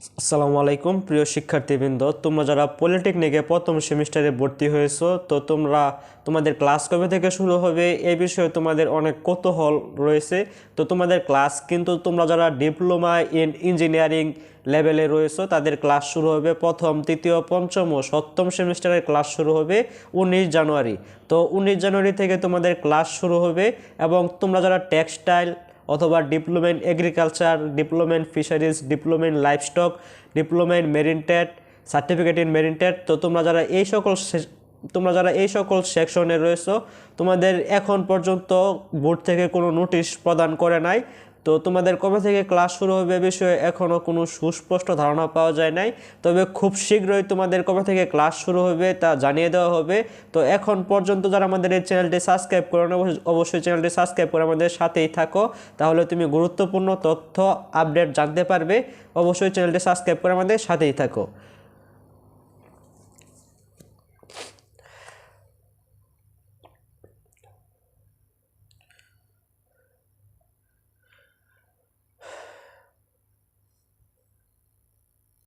আসসালামু আলাইকুম, প্রিয় শিক্ষার্থীবৃন্দ। তোমরা যারা পলিটেকনিকে প্রথম সেমিস্টারে ভর্তি হয়েছো, তো তোমরা তোমাদের ক্লাস কবে থেকে শুরু হবে এ বিষয়ে তোমাদের অনেক কৌতূহল রয়েছে। তো তোমাদের ক্লাস কিন্তু তোমরা যারা ডিপ্লোমা ইন ইঞ্জিনিয়ারিং লেভেলে রয়েছো, তাদের ক্লাস শুরু হবে প্রথম, তৃতীয়, পঞ্চম ও সপ্তম সেমিস্টারের ক্লাস শুরু হবে উনিশ জানুয়ারি। তো উনিশ জানুয়ারি থেকে তোমাদের ক্লাস শুরু হবে এবং তোমরা যারা টেক্সটাইল অথবা diploma in agriculture diploma in fisheries diploma in livestock diploma in marine certificate in marine তো তোমরা যারা এই সকল তোমরা যারা এই সকল সেকশনে রয়েছো, তোমাদের এখন পর্যন্ত বোর্ড থেকে কোনো নোটিশ প্রদান করে নাই। তো তোমাদের কবে থেকে ক্লাস শুরু হবে বিষয়ে এখনও কোনো সুস্পষ্ট ধারণা পাওয়া যায় নাই। তবে খুব শীঘ্রই তোমাদের কবে থেকে ক্লাস শুরু হবে তা জানিয়ে দেওয়া হবে। তো এখন পর্যন্ত যারা আমাদের এই চ্যানেলটি সাবস্ক্রাইব করো অবশ্যই চ্যানেলটি সাবস্ক্রাইব করে আমাদের সাথেই থাকো। তাহলে তুমি গুরুত্বপূর্ণ তথ্য আপডেট জানতে পারবে। অবশ্যই চ্যানেলটি সাবস্ক্রাইব করে আমাদের সাথেই থাকো।